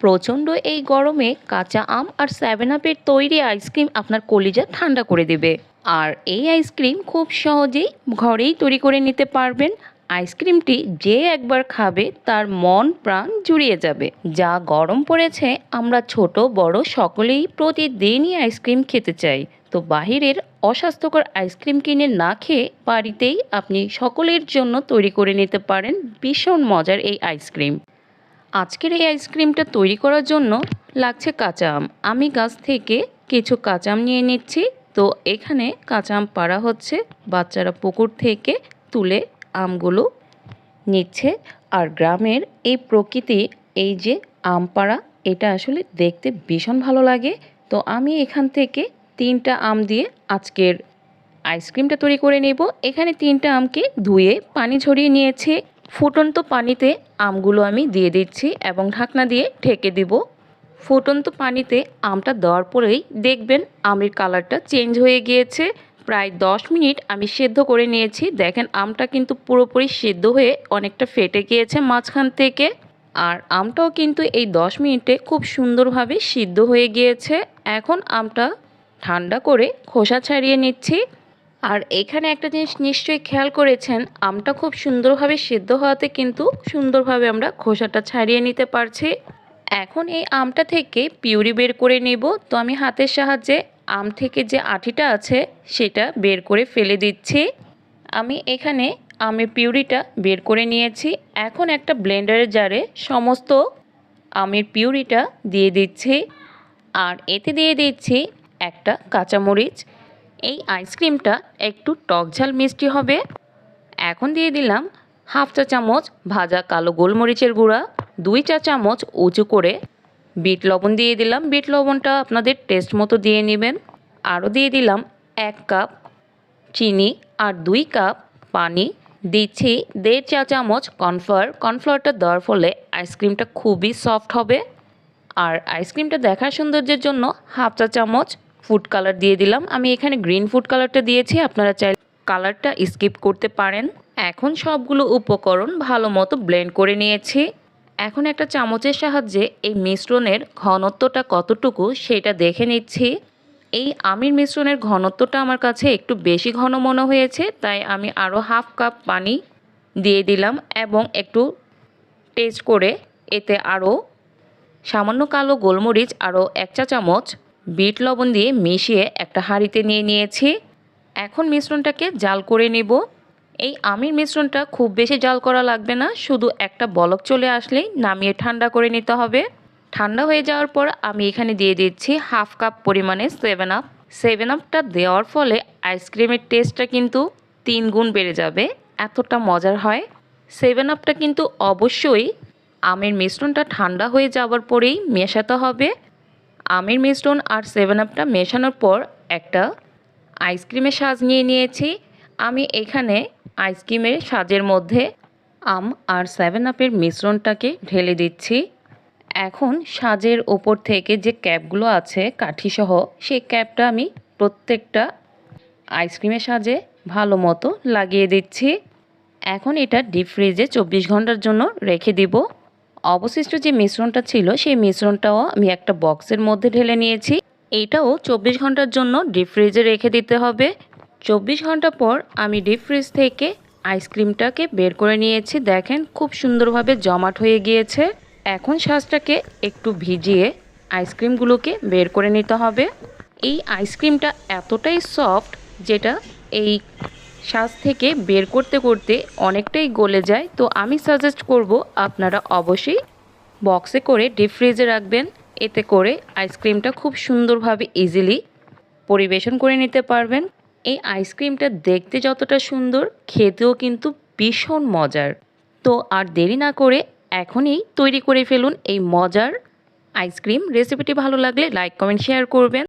প্রচণ্ড এই গরমে কাঁচা আম আর সেভেন আপের তৈরি আইসক্রিম আপনার কলিজা ঠান্ডা করে দেবে। আর এই আইসক্রিম খুব সহজেই ঘরেই তৈরি করে নিতে পারবেন। আইসক্রিমটি যে একবার খাবে তার মন প্রাণ জুড়িয়ে যাবে। যা গরম পড়েছে, আমরা ছোট, বড় সকলেই প্রতিদিনই আইসক্রিম খেতে চাই। তো বাহিরের অস্বাস্থ্যকর আইসক্রিম কিনে না খেয়ে বাড়িতেই আপনি সকলের জন্য তৈরি করে নিতে পারেন ভীষণ মজার এই আইসক্রিম। আজকের এই আইসক্রিমটা তৈরি করার জন্য লাগছে কাঁচা আম। আমি গাছ থেকে কিছু কাঁচা আম নিয়ে নিচ্ছি। তো এখানে কাঁচা আম পাড়া হচ্ছে। বাচ্চারা পুকুর থেকে তুলে আমগুলো নিচ্ছে। আর গ্রামের এই প্রকৃতি, এই যে আম পাড়া, এটা আসলে দেখতে ভীষণ ভালো লাগে। তো আমি এখান থেকে তিনটা আম দিয়ে আজকের আইসক্রিমটা তৈরি করে নেব। এখানে তিনটা আমকে ধুয়ে পানি ঝরিয়ে নিয়েছে। ফুটন্ত পানিতে আমগুলো আমি দিয়ে দিচ্ছি এবং ঢাকনা দিয়ে ঢেকে দিব। ফুটন্ত পানিতে আমটা দেওয়ার পরেই দেখবেন আমের কালারটা চেঞ্জ হয়ে গিয়েছে। প্রায় দশ মিনিট আমি সেদ্ধ করে নিয়েছি। দেখেন আমটা কিন্তু পুরোপুরি সেদ্ধ হয়ে অনেকটা ফেটে গিয়েছে মাঝখান থেকে। আর আমটাও কিন্তু এই দশ মিনিটে খুব সুন্দরভাবে সিদ্ধ হয়ে গিয়েছে। এখন আমটা ঠান্ডা করে খোসা ছাড়িয়ে নিচ্ছি। আর এখানে একটা জিনিস নিশ্চয়ই খেয়াল করেছেন, আমটা খুব সুন্দরভাবে সিদ্ধ হওয়াতে কিন্তু সুন্দরভাবে আমরা খোসাটা ছাড়িয়ে নিতে পারছি। এখন এই আমটা থেকে পিউরি বের করে নেব। তো আমি হাতের সাহায্যে আম থেকে যে আঠিটা আছে, সেটা বের করে ফেলে দিচ্ছি। আমি এখানে আমের পিউরিটা বের করে নিয়েছি। এখন একটা ব্লেন্ডারের জারে সমস্ত আমের পিউরিটা দিয়ে দিচ্ছি। আর এতে দিয়ে দিচ্ছি একটা কাঁচামরিচ। এই আইসক্রিমটা একটু টক ঝাল মিষ্টি হবে। এখন দিয়ে দিলাম হাফ চা চামচ ভাজা কালো গোলমরিচের গুঁড়া, দুই চা চামচ উঁচু করে বিট লবণ দিয়ে দিলাম। বিট লবণটা আপনাদের টেস্ট মতো দিয়ে নেবেন। আরও দিয়ে দিলাম এক কাপ চিনি আর দুই কাপ পানি। দিচ্ছি দেড় চা চামচ কর্নফ্লাওয়ার। কর্নফ্লাওয়ারটা দেওয়ার ফলে আইসক্রিমটা খুবই সফট হবে। আর আইসক্রিমটা দেখার সৌন্দর্যের জন্য হাফ চা চামচ ফুড কালার দিয়ে দিলাম। আমি এখানে গ্রিন ফুড কালারটা দিয়েছি। আপনারা চাই কালারটা স্কিপ করতে পারেন। এখন সবগুলো উপকরণ ভালো মতো ব্লেন্ড করে নিয়েছি। এখন একটা চামচের সাহায্যে এই মিশ্রণের ঘনত্বটা কতটুকু সেটা দেখে নিচ্ছি। এই আমির মিশ্রণের ঘনত্বটা আমার কাছে একটু বেশি ঘন মনে হয়েছে, তাই আমি আরও হাফ কাপ পানি দিয়ে দিলাম এবং একটু টেস্ট করে এতে আরও সামান্য কালো গোলমরিচ আরও এক চা চামচ বিট লবণ দিয়ে মিশিয়ে একটা হাঁড়িতে নিয়ে নিয়েছি। এখন মিশ্রণটাকে জাল করে নেব। এই আমির মিশ্রণটা খুব বেশি জাল করা লাগবে না, শুধু একটা বলক চলে আসলেই নামিয়ে ঠান্ডা করে নিতে হবে। ঠান্ডা হয়ে যাওয়ার পর আমি এখানে দিয়ে দিচ্ছি হাফ কাপ পরিমাণে সেভেন আপ। সেভেন আপটা দেওয়ার ফলে আইসক্রিমের টেস্টটা কিন্তু তিন গুণ বেড়ে যাবে, এতটা মজার হয়। সেভেন আপটা কিন্তু অবশ্যই আমের মিশ্রণটা ঠান্ডা হয়ে যাওয়ার পরেই মেশাতে হবে। আমের মিশ্রণ আর সেভেন আপটা মেশানোর পর একটা আইসক্রিমের সাজ নিয়ে নিয়েছি। আমি এখানে আইসক্রিমের সাজের মধ্যে আম আর সেভেন আপের মিশ্রণটাকে ঢেলে দিচ্ছি। এখন সাজের ওপর থেকে যে ক্যাপগুলো আছে কাঠিসহ সেই ক্যাপটা আমি প্রত্যেকটা আইসক্রিমের সাজে ভালো মতো লাগিয়ে দিচ্ছি। এখন এটা ডিপ ফ্রিজে চব্বিশ ঘণ্টার জন্য রেখে দিব। অবশিষ্ট যে মিশ্রণটা ছিল, সেই মিশ্রণটাও আমি একটা বক্সের মধ্যে ঢেলে নিয়েছি। এইটাও চব্বিশ ঘণ্টার জন্য ডিপ ফ্রিজে রেখে দিতে হবে। চব্বিশ ঘণ্টা পর আমি ডিপ ফ্রিজ থেকে আইসক্রিমটাকে বের করে নিয়েছি। দেখেন, খুব সুন্দরভাবে জমাট হয়ে গিয়েছে। এখন শ্বাসটাকে একটু ভিজিয়ে আইসক্রিমগুলোকে বের করে নিতে হবে। এই আইসক্রিমটা এতটাই সফট, যেটা এই শ্বাস থেকে বের করতে করতে অনেকটাই গলে যায়, তো আমি সাজেস্ট করব আপনারা অবশ্যই বক্সে করে ডিপ ফ্রিজে রাখবেন। এতে করে আইসক্রিমটা খুব সুন্দরভাবে ইজিলি পরিবেশন করে নিতে পারবেন। এই আইসক্রিমটা দেখতে যতটা সুন্দর, খেতেও কিন্তু ভীষণ মজার। তো আর দেরি না করে এখনই তৈরি করে ফেলুন এই মজার আইসক্রিম রেসিপিটি ভালো লাগলে লাইক কমেন্ট শেয়ার করবেন।